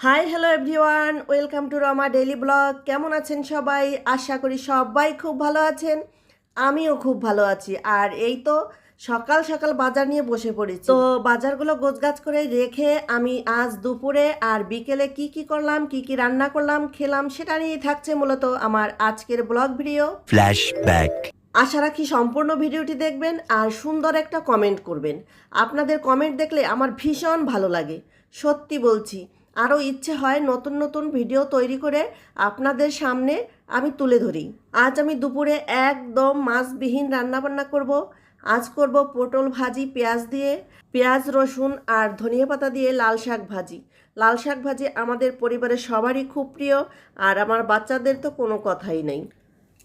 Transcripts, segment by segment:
Hi hello everyone welcome to Rama daily blog কেমন আছেন সবাই? আশা করি সবাই খুব ভালো আছেন। আমিও খুব ভালো আছি। আর এই তো সকাল সকাল বাজার নিয়ে বসে পড়েছি। তো বাজারগুলো গোছগাছ করে রেখে আমি আজ দুপুরে আর বিকেলে কি কি করলাম কি কি রান্না করলাম খেলাম সেটা নিয়ে থাকছে মূলত আমার আজকের ব্লগ ভিডিও। Flashback. আশা রাখি সম্পূর্ণ ভিডিওটি দেখবেন আর সুন্দর একটা কমেন্ট করবেন। আপনাদের কমেন্ট দেখলে আমার ভীষণ ভালো লাগে। সত্যি বলছি। আরও ইচ্ছে হয় নতুন নতুন ভিডিও তৈরি করে আপনাদের সামনে আমি তুলে ধরি। আজ আমি দুপুরে একদম মাছবিহীন রান্নাবান্না করব। আজ করব পটল ভাজি, পেঁয়াজ দিয়ে, পেঁয়াজ, রসুন আর ধনিয়া পাতা দিয়ে লাল শাক ভাজি। লাল শাক ভাজি আমাদের পরিবারের সবারই খুব প্রিয় আর আমার বাচ্চাদের তো কোনো কথাই নেই।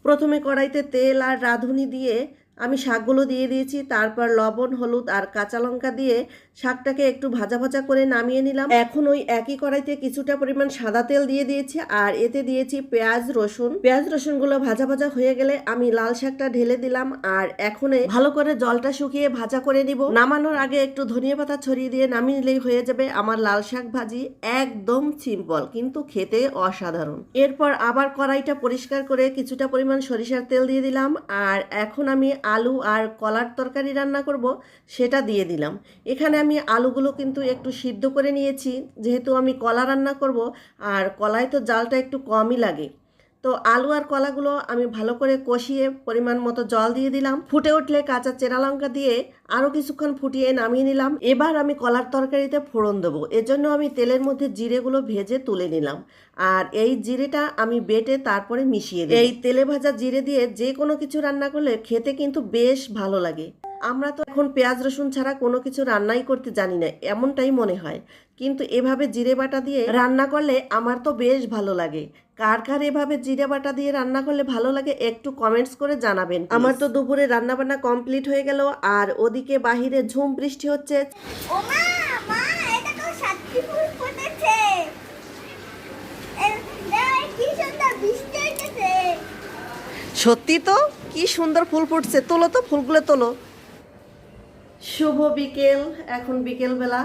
প্রথমে কড়াইতে তেল আর রাঁধুনি দিয়ে আমি শাকগুলো দিয়ে দিয়েছি। তারপর লবণ, হলুদ আর কাঁচা লঙ্কা দিয়ে শাকটাকে একটু ভাজা ভাজা করে নামিয়ে নিলাম। এখন ওই একই কড়াইতে কিছুটা পরিমাণ সাদা তেল দিয়ে দিয়েছি আর এতে দিয়েছি পেঁয়াজ, রসুন। পেঁয়াজ, রসুনগুলো ভাজা ভাজা হয়ে গেলে আমি লাল শাকটা ঢেলে দিলাম আর এখন ভালো করে জলটা শুকিয়ে ভাজা করে নিব। নামানোর আগে একটু ধনিয়া পাতা ছড়িয়ে দিয়ে নামিয়ে নিলেই হয়ে যাবে আমার লাল শাক ভাজি। একদম সিম্পল, কিন্তু খেতে অসাধারণ। এরপর আবার কড়াইটা পরিষ্কার করে কিছুটা পরিমাণ সরিষার তেল দিয়ে দিলাম আর এখন আমি আলু আর কলার তরকারি রান্না করব, সেটা দিয়ে দিলাম। এখানে আমি আলুগুলো কিন্তু একটু সিদ্ধ করে নিয়েছি, যেহেতু আমি কলা রান্না করব, আর কলায় তো জালটা একটু কমই লাগে। তো আলু আর কলাগুলো আমি ভালো করে কষিয়ে পরিমাণ মতো জল দিয়ে দিলাম। ফুটে উঠলে কাঁচা চেরা লঙ্কা দিয়ে আরও কিছুক্ষণ ফুটিয়ে নামিয়ে নিলাম। এবার আমি কলার তরকারিতে ফোড়ন দেবো। এজন্য আমি তেলের মধ্যে জিরেগুলো ভেজে তুলে নিলাম। আর এই জিরেটা আমি বেটে তারপরে মিশিয়ে দিই এই তেলে ভাজা জিরে দিয়ে যে কোনো কিছু রান্না করলে খেতে কিন্তু বেশ ভালো লাগে। আমরা তো এখন পেঁয়াজ, রসুন ছাড়া কোনো কিছু রান্নাই করতে জানি না, এমনটাই মনে হয়। কিন্তু এভাবে জিরে বাটা দিয়ে রান্না করলে আমার তো বেশ ভালো লাগে। কার কার এভাবে জিরে বাটা দিয়ে রান্না করলে ভালো লাগে একটু কমেন্টস করে জানাবেন আমার তো দুপুরে রান্না বান্না কমপ্লিট হয়ে গেল আর ওদিকে বাহিরে ঝুম বৃষ্টি হচ্ছে। ও মা মা এটা তো সাতটি ফুল ফুটেছে এ- দেখ, কি সুন্দর বৃষ্টি হইতেছে। সত্যি তো? কি সুন্দর ফুল ফুটছে। তোলো তো ফুলগুলো তোলো। শুভ বিকেল এখন বিকেল বেলা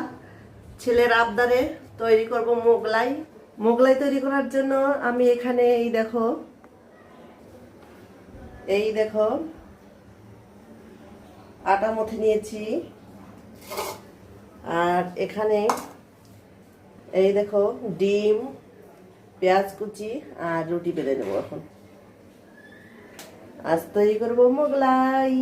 ছেলের আবদারে তৈরি করব মোগলাই। মোগলাই তৈরি করার জন্য আমি এখানে এই দেখো এই দেখো, আটা মথে নিয়েছি। আর এখানে এই দেখো ডিম, পেঁয়াজ কুচি আর রুটি বেলে নেব এখন। আজ তৈরি করব মোগলাই।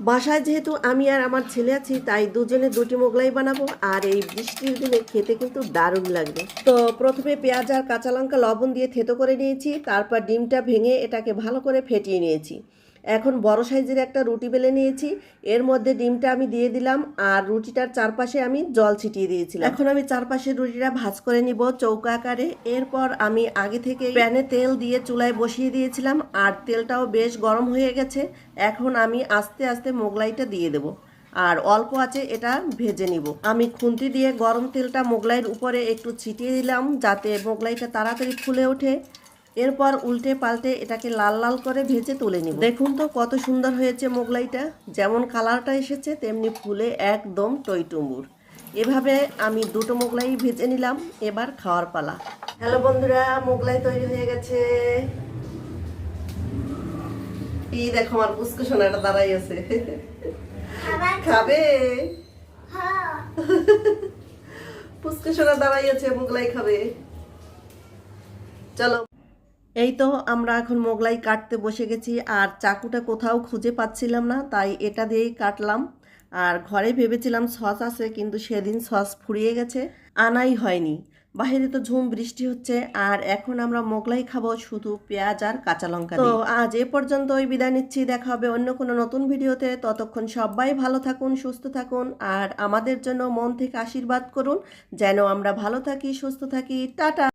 বাসায় যেহেতু আমি আর আমার ছেলে আছি, তাই দুজনে দুটি মোগলাই বানাবো, আর এই বৃষ্টির দিনে খেতে কিন্তু দারুণ লাগবে। তো প্রথমে পেঁয়াজ আর কাঁচা লঙ্কা লবণ দিয়ে থেতো করে নিয়েছি, তারপর ডিমটা ভেঙে এটাকে ভালো করে ফেটিয়ে নিয়েছি। এখন বড় সাইজের একটা রুটি বেলে নিয়েছি। এর মধ্যে ডিমটা আমি দিয়ে দিলাম আর রুটিটার চারপাশে আমি জল ছিটিয়ে দিয়েছিলাম। এখন আমি চারপাশে রুটিটা ভাজ করে নিব চৌকা আকারে। এরপর আমি আগে থেকে প্যানে তেল দিয়ে চুলায় বসিয়ে দিয়েছিলাম আর তেলটাও বেশ গরম হয়ে গেছে। এখন আমি আস্তে আস্তে মোগলাইটা দিয়ে দেবো আর অল্প আছে এটা ভেজে নিব। আমি খুন্তি দিয়ে গরম তেলটা মোগলাইয়ের উপরে একটু ছিটিয়ে দিলাম যাতে মোগলাইটা তাড়াতাড়ি ফুলে ওঠে। এরপর উল্টে পাল্টে এটাকে লাল লাল করে ভেজে তুলে নিব। দেখুন তো কত সুন্দর হয়েছে মোগলাইটা। যেমন কালারটা এসেছে তেমনি ফুলে একদম টইটুম্বুর এভাবে আমি দুটো মোগলাই ভেজে নিলাম এবার খাওয়ার পালা। হ্যালো বন্ধুরা মোগলাই তৈরি হয়ে গেছে। এই দেখো আমার পুষ্কু সোনাটা দাঁড়াই আছে। খাবে? হ্যাঁ। পুষ্কু সোনা দাঁড়াই আছে মোগলাই খাবে। চলো। এই তো আমরা এখন মোগলাই কাটতে বসে গেছি আর চাকুটা কোথাও খুঁজে পাচ্ছিলাম না তাই এটা দিয়েই কাটলাম। আর ঘরে ভেবেছিলাম সস আছে কিন্তু সেদিন সস ফুরিয়ে গেছে আনাই হয়নি। বাইরে তো ঝুম বৃষ্টি হচ্ছে আর এখন আমরা মোগলাই খাব শুধু পেঁয়াজ আর কাঁচা লঙ্কা তো আজ এ পর্যন্ত ওই বিদায় নিচ্ছি দেখা হবে অন্য কোনো নতুন ভিডিওতে। ততক্ষণ সবাই ভালো থাকুন সুস্থ থাকুন আর আমাদের জন্য মন থেকে আশীর্বাদ করুন। যেন আমরা ভালো থাকি সুস্থ থাকি। টাটা!